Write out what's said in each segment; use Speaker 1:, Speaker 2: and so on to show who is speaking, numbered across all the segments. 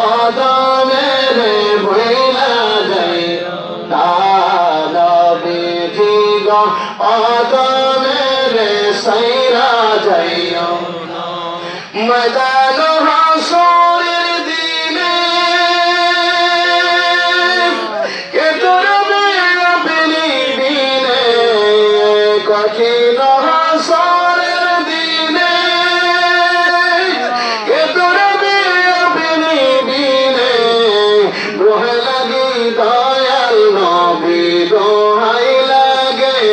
Speaker 1: অদমের ভুইলা যাই না নবীজি জিগ অদমের সাইরা যায়। ময়দান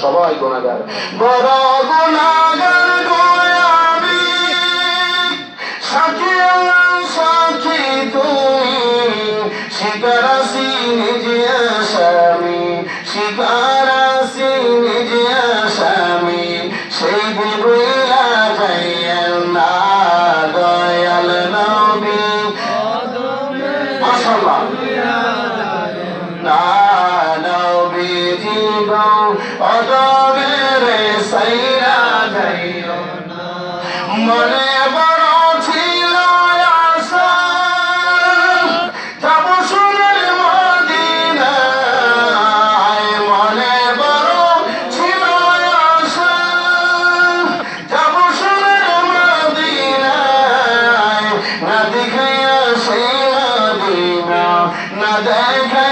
Speaker 1: সবাই গুণাগার। বড় গুণাগার গো আমি সাথী সাথী তুমি শিকারাসি নিজে আসামি শিকারাসি নিজে আসামি সেই যাইয়েন না দয়াল নবী। মাশাআল্লাহ। না জীবন অদমের সাইরা যাইও মনে বড় ছিল আশা যাব সোনার মদিনায় মনে বড় ছিল আশা যাব সোনার মদিনায় না দেখাইয়া সেই মদিনা না দেখাইয়া